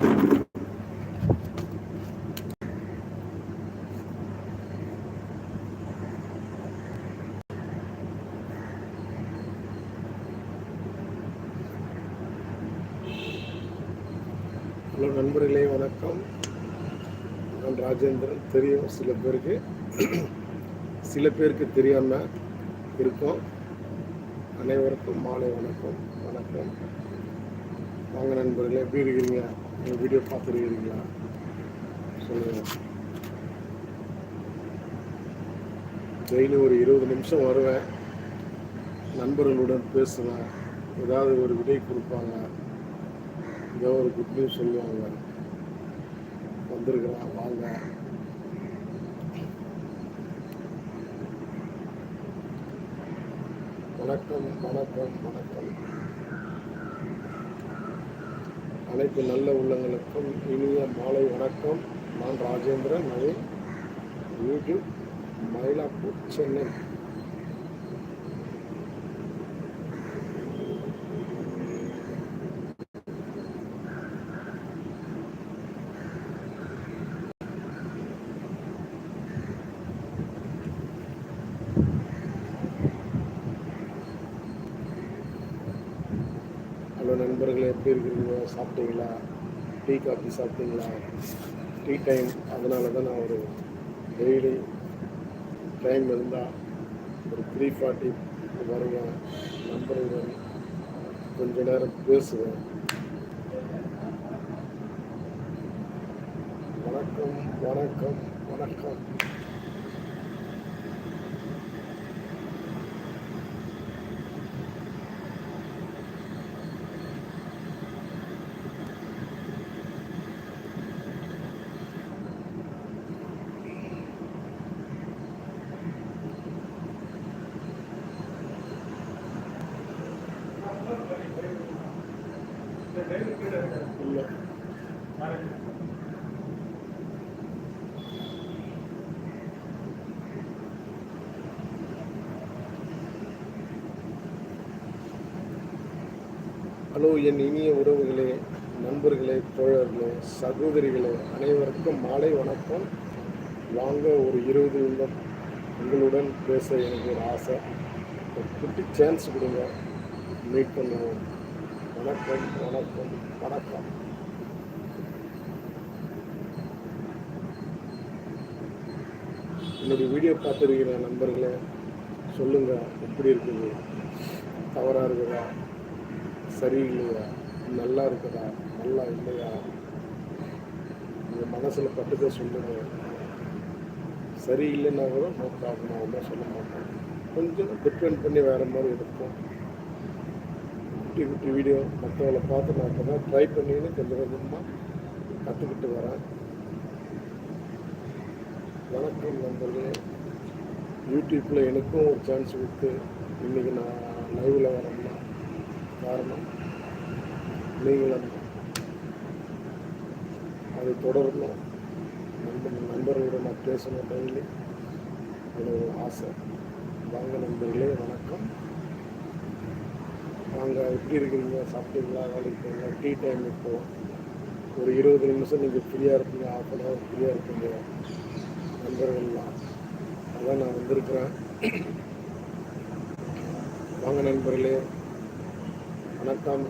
Hello நண்பர்களே வணக்கம். நான் ராஜேந்திரன். தெரியும் சில பேருக்கு. சில பேருக்கு தெரியாமல் இருக்கும். அனைவருக்கும் மாலை வணக்கம். வணக்கம். வாங்க நண்பர்களே எப்படி இருக்கிறீங்க நீங்கள் வீடியோ பார்க்குறீங்களா சொல்லுங்கள் டெய்லி ஒரு இருபது நிமிஷம் வருவேன். நண்பர்களுடன் பேசுவேன். ஏதாவது ஒரு விடை கொடுப்பாங்க. ஏதோ ஒரு குட் நியூஸ் சொல்லுவாங்க. வந்திருக்கலாம் வாங்க. வணக்கம் வணக்கம் வணக்கம். அனைத்து நல்ல உள்ளங்களுக்கும் இனிய மாலை வணக்கம். நான் ராஜேந்திரன். நவீன் யூடியூப் மயிலாப்பூர் சென்னை ஹலோ நண்பர்களே எப்படி இருக்கிறீங்க? சாப்பிட்டீங்களா? டீ காஃபி சாப்பிட்டீங்களா? Tea time. அதனால தான் நான் ஒரு டெய்லி டைம் இருந்தால் ஒரு த்ரீ ஃபார்ட்டி வருவேன் நண்பர்களுடன் கொஞ்ச நேரம் பேசுவேன். வணக்கம் வணக்கம் வணக்கம். ஹலோ என் இனிய உறவுகளே நண்பர்களே தோழர்களே சகோதரிகளே அனைவருக்கும் மாலை வணக்கம். வாங்க ஒரு இருபது நிமிடம் உங்களுடன் பேச எனக்கு ஒரு ஆசை. ஒரு குட்டி சான்ஸ் கொடுங்க. மீட் பண்ணுவோம். வணக்கம் வணக்கம் வணக்கம். என்னுடைய வீடியோ பார்த்துருக்கிற நண்பர்களே சொல்லுங்கள் எப்படி இருக்குது? தவறாக இருக்குதா? சரியில்லையா? நல்லா இருக்குதா? நல்லா இல்லையா? உங்கள் மனசில் பட்டுக்க சொல்லுங்கள் சரியில்லைன்னா கூட நோ ப்ராப்ளம் ஒன்றும் சொல்ல மாட்டோம் கொஞ்சம் டிபெண்ட் பண்ணி வேறு மாதிரி இருக்கும். குட்டி குட்டி வீடியோ மற்றவங்களை பார்த்து நான் இப்போ தான் ட்ரை பண்ணின்னு கொஞ்சம் கொஞ்சமாக கற்றுக்கிட்டு வரேன். வணக்கம் நண்பர்களே. யூடியூப்பில் எனக்கும் ஒரு சான்ஸ் கொடுத்து இன்றைக்கி நான் லைவில் வரேன் காரணம் நீங்களும் அதை தொடரணும். நண்பர் நண்பர்களோட நான் பேசணும் டெய்லி. ஒரு ஆசை. வாங்க நண்பர்களே வணக்கம். நாங்கள் எப்படி இருக்கிறீங்க சாப்பிட்டீங்களா? வேலைக்கு போகல டீ டைம் இப்போ. ஒரு இருபது நிமிஷம் நீங்கள் ஃப்ரீயாக இருப்பீங்க. ஹாஃப் அன் ஹவர் ஃப்ரீயாக இருப்பீங்க. நண்பர்கள்லாம். அதான் நான் வந்திருக்கிறேன். வாங்க நண்பர்களே. வணக்கம்.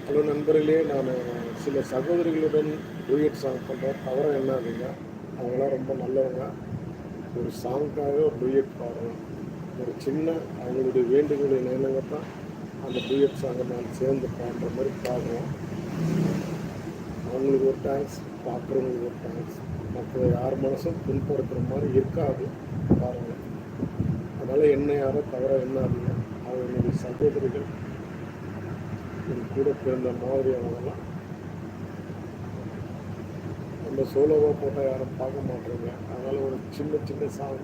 ஹலோ நண்பர்களே நான் சில சகோதரிகளுடன் டூயட் சாங் பண்ணுறேன் தவிர என்ன அப்படின்னா அவங்களாம் ரொம்ப நல்லவங்க. ஒரு சாங்க்காக ஒரு டூயட் பாடுறோம். ஒரு சின்ன அவங்களுடைய வேண்டுகோளை நினைவு தான் அந்த டூயட் சாங்கை நான் சேர்ந்து பாடுற மாதிரி பாடுறோம். அவங்களுக்கு ஒரு தேங்க்ஸ் பார்க்குறவங்களுக்கு ஒரு தேங்க்ஸ் மற்ற யார் மனசும் புண்படுத்துகிற மாதிரி இருக்காது பாருங்கள் அதனால் என்ன யாரோ தவிர என்ன அவங்க என்னுடைய சகோதரிகள் என் கூட பிறந்த மாதிரியானதெல்லாம் நம்ம சோலோவாக போட்டால் யாரும் பார்க்க மாட்டேங்க. அதனால் ஒரு சின்ன சின்ன சாங்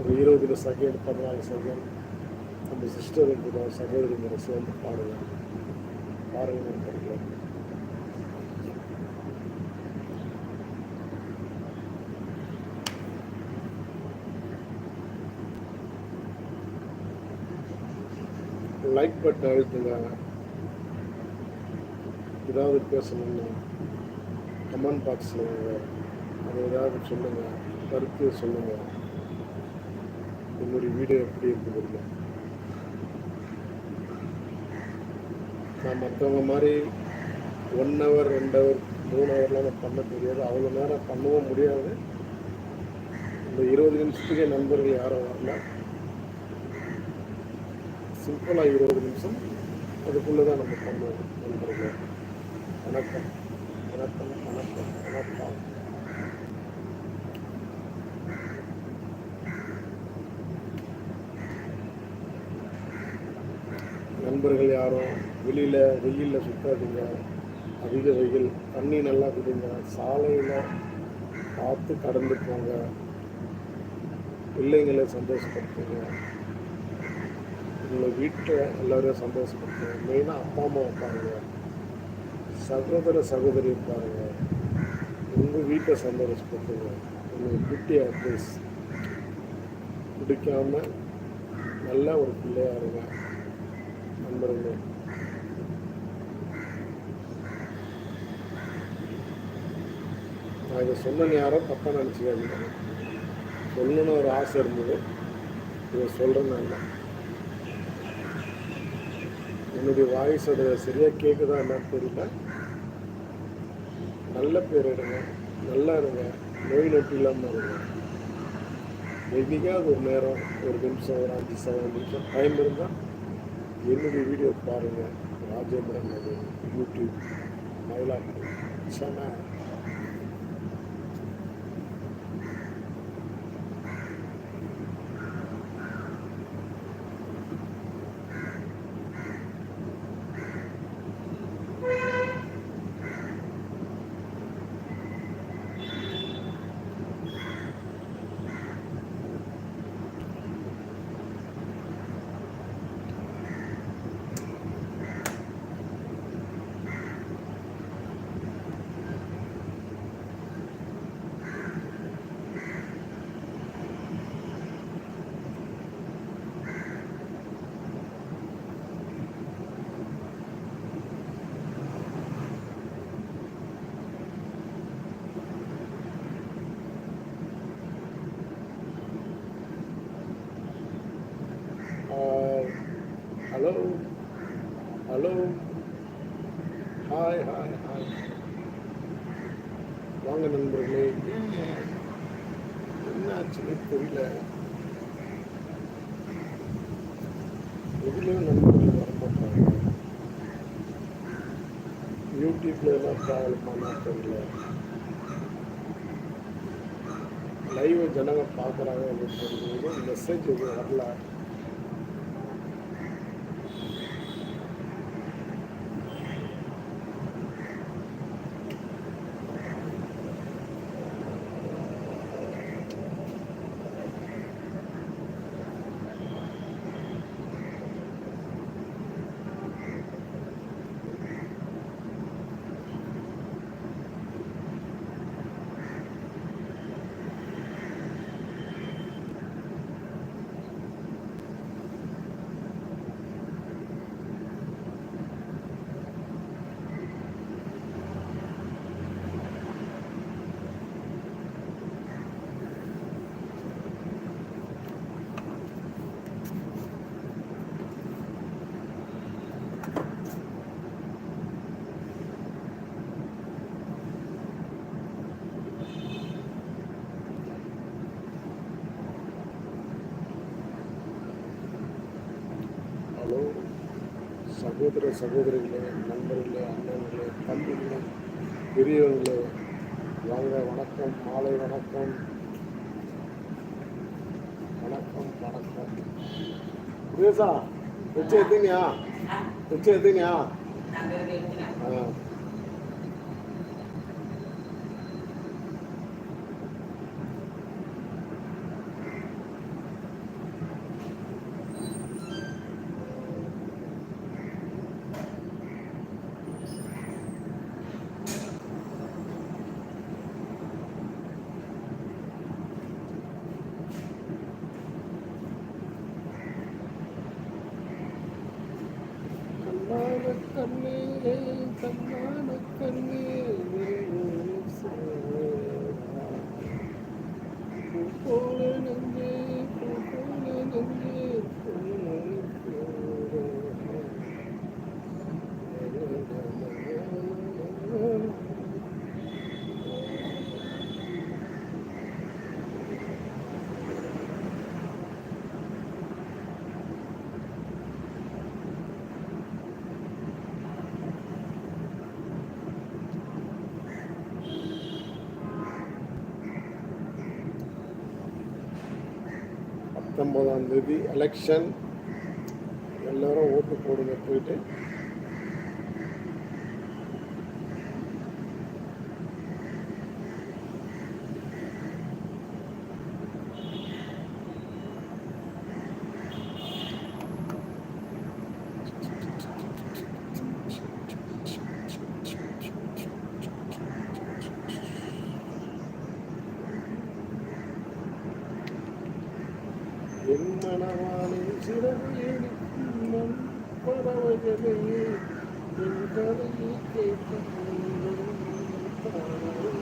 ஒரு இருபது செகண்ட் பதினாலு செகண்ட் நம்ம சிஸ்டர் கூட சகோதரி சேர்ந்து பாடுங்க பாருங்க நண்பர்களே லைக் பட்டன் அழுத்துங்க. ஏதாவது பேசணும்னா கமெண்ட் பாக்ஸில் அது ஏதாவது சொல்லுங்கள் கருத்து சொல்லுங்கள் என்னுடைய வீடியோ எப்படி இருக்குது நான் மற்றவங்க மாதிரி ஒன் ஹவர் ரெண்டு ஹவர் மூணு ஹவர்லாம் நான் பண்ண தெரியாது. அவ்வளோ நேரம் பண்ணவும் முடியாது. இந்த இருபது நிமிஷத்துக்கே நண்பர்கள் யாரும் வரல. சிம்பிளாக இருபது நிமிஷம். அதுக்குள்ளே தான் நம்ம பண்ணுவோம் நண்பர்கள். வணக்கம். வணக்கம் வணக்கம் நண்பர்கள் யாரும் வெளியில் வெயிலில் சுற்றாதீங்க அதிக வெயில் தண்ணி நல்லா குடிங்க. சாலையில் பார்த்து கடந்து போங்க. பிள்ளைங்களை சந்தோஷப்படுத்துங்க. உங்களை வீட்டை எல்லோரையும் சந்தோஷப்படுத்துங்க. மெயினாக அப்பா அம்மா வைப்பாங்க. சகோதர சகோதரி பாருங்க. உங்கள் வீட்டை சந்தோஷப்படுத்துங்க. உங்களுக்கு குட்டி அட்வைஸ் குடிக்காம நல்ல ஒரு பிள்ளையாக இருங்க. நண்பர்களே. நான் இதை சொன்ன யாரும் தப்பாக நினச்சிக்காதீங்க. சொல்லணும்னு ஒரு ஆசை இருந்தது. இதை சொல்கிறேன் என்னுடைய வாய்ஸ் அதை சரியாக கேட்குதா என்னன்னு தெரியல. நல்ல பேர் எடுங்க. நல்லா இருங்க. நோய் நொட்டி இல்லாமல் இருங்க. எதுக்காவது ஒரு நேரம் ஒரு நிமிஷம் ஒரு அஞ்சு செவன் நிமிஷம் டைம் இருந்தால் என்னுடைய வீடியோ பாருங்கள் Rajendran YouTube Mylapore Chennai hello hello hi hi hi வாங்க நண்பர்களே. என்னாச்சுன்னு தெரியல. எதுலேயும் நண்பர்கள் வர மாட்டாங்க. யூடியூப்ல எல்லாம் ட்ராவல் பண்ண தெரியல. லைவ் ஜனங்க பார்க்குறாங்க அப்படின்னு தெரிஞ்சது மெசேஜ் எதுவும் வரல ஹலோ சகோதர சகோதரிகளே நண்பர்களே அண்ணன்களே தம்பிகளே பெரியவர்களே வாங்க வணக்கம் மாலை வணக்கம். வணக்கம் வணக்கம். குரேசா வச்சு எடுத்தீங்கயா வச்சு எடுத்தீங்கயா Hallelujah. பத்தொம்போதாம் தேதி எலெக்ஷன் எல்லோரும் ஓட்டு போடுங்க போயிட்டு. i want to see that Thank you.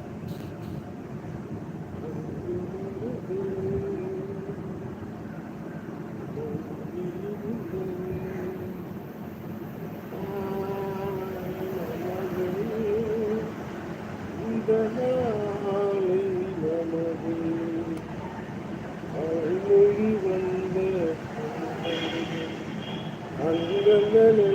na na na.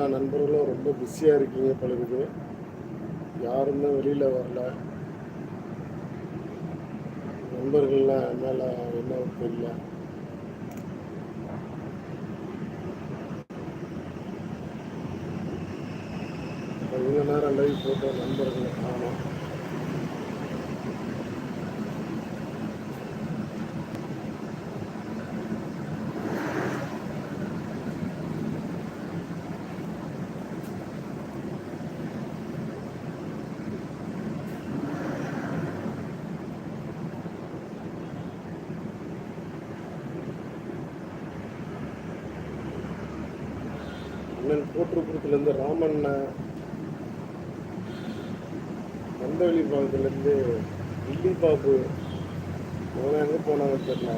எல்லா நண்பர்களும் ரொம்ப பிஸியாக இருக்கீங்க பழகுது யாருமே வெளியில் வரல. நண்பர்கள்லாம் மேலே என்ன தெரியல. கொஞ்ச நேரம் லைவ் போட்ட நண்பர்களை காணும். மந்தவெளி பாகத்துலேருந்து டில்லி பாபு எங்கே போனாங்க தெரியல.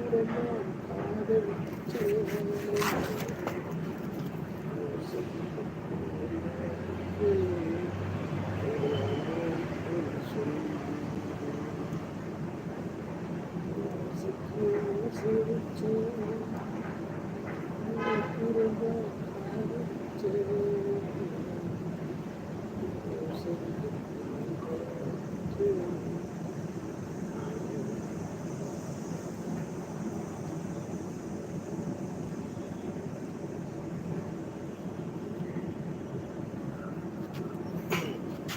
Thank you.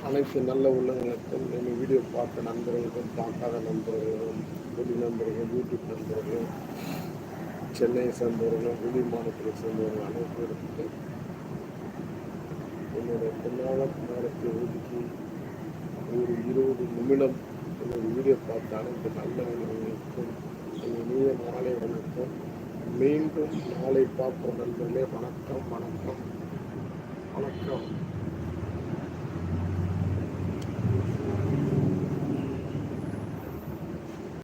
அனைத்து நல்ல உள்ளங்களுக்கும் நம்ம வீடியோ பார்த்த நண்பர்களுக்கும் பார்க்காத நண்பர்களும் வெளி நண்பர்கள் யூடியூப் நண்பர்கள் சென்னையை சேர்ந்தவர்கள் வெளி மாநிலத்தை சேர்ந்தவர்கள் அனைவருக்கும் என்னுடைய பொன்னான நேரத்தை ஒதுக்கி ஒரு இருபது நிமிடம் என்னுடைய வீடியோ பார்த்த அனைத்து நல்ல உள்ளங்களுக்கும் இனிய மாலை வணக்கம். மீண்டும் நாளை பார்ப்போம் நண்பர்களே. வணக்கம் வணக்கம் வணக்கம்.